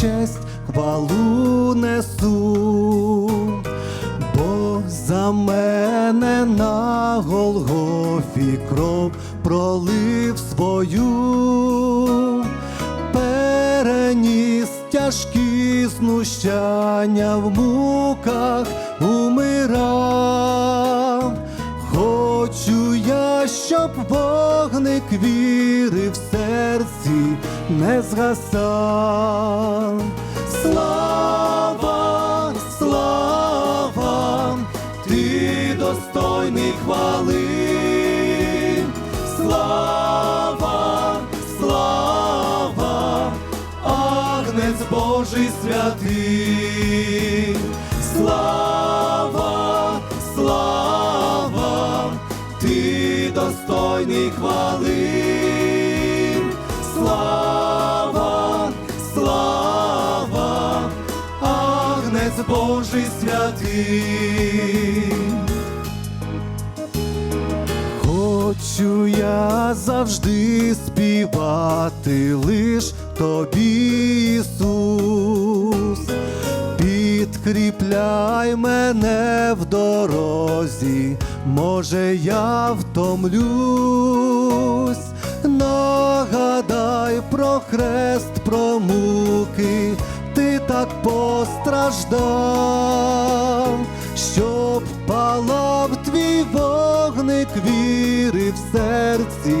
честь, хвалу несу, бо за мене на Голгофі кров пролив свою, переніс тяжкі знущання в муках умирав. Хочу я, щоб вогник віри в серці не згасав. Слава, слава, ти достойний хвали. Слава, слава, Агнець Божий святий. Достойний хвали. Слава, слава, Агнець Божий святий. Хочу я завжди співати лиш тобі, Ісус. Підкріпляй мене в дорозі, може я втомлюсь, нагадай про хрест, про муки, ти так постраждав, щоб палав твій вогник віри в серці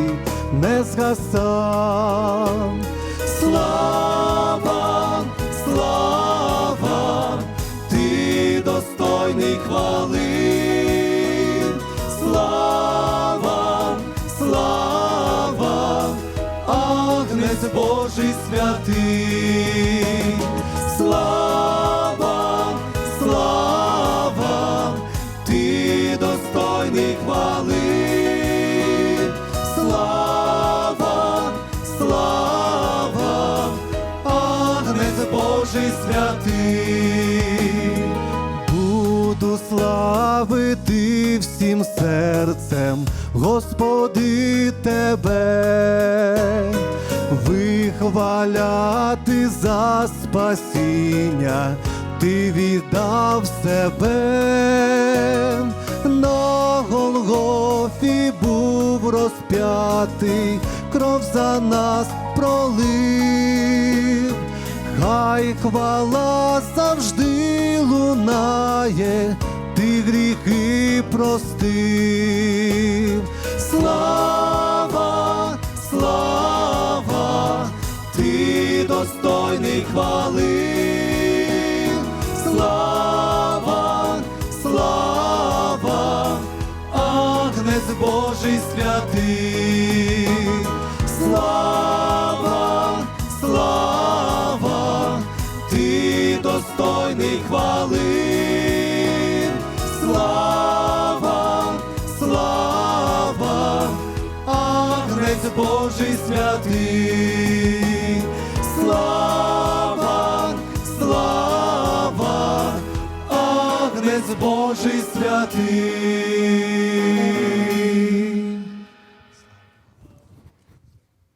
не згасав. Достойний хвали. Слава, слава, Агнець Божий святий. Слава, слава, ти достойний хвали. Слава, Агнець Божий святий. Славити всім серцем, Господи Тебе, вихваляти за спасіння, Ти віддав себе, на Голгофі був розп'ятий, кров за нас пролив. Хай хвала завжди лунає, ти гріхи простив. Слава, слава, ти достойний хвали. Слава, слава, Агнець Божий святий. Слава, слава, ти достойний хвали. Слава, слава, Агнець Божий святий.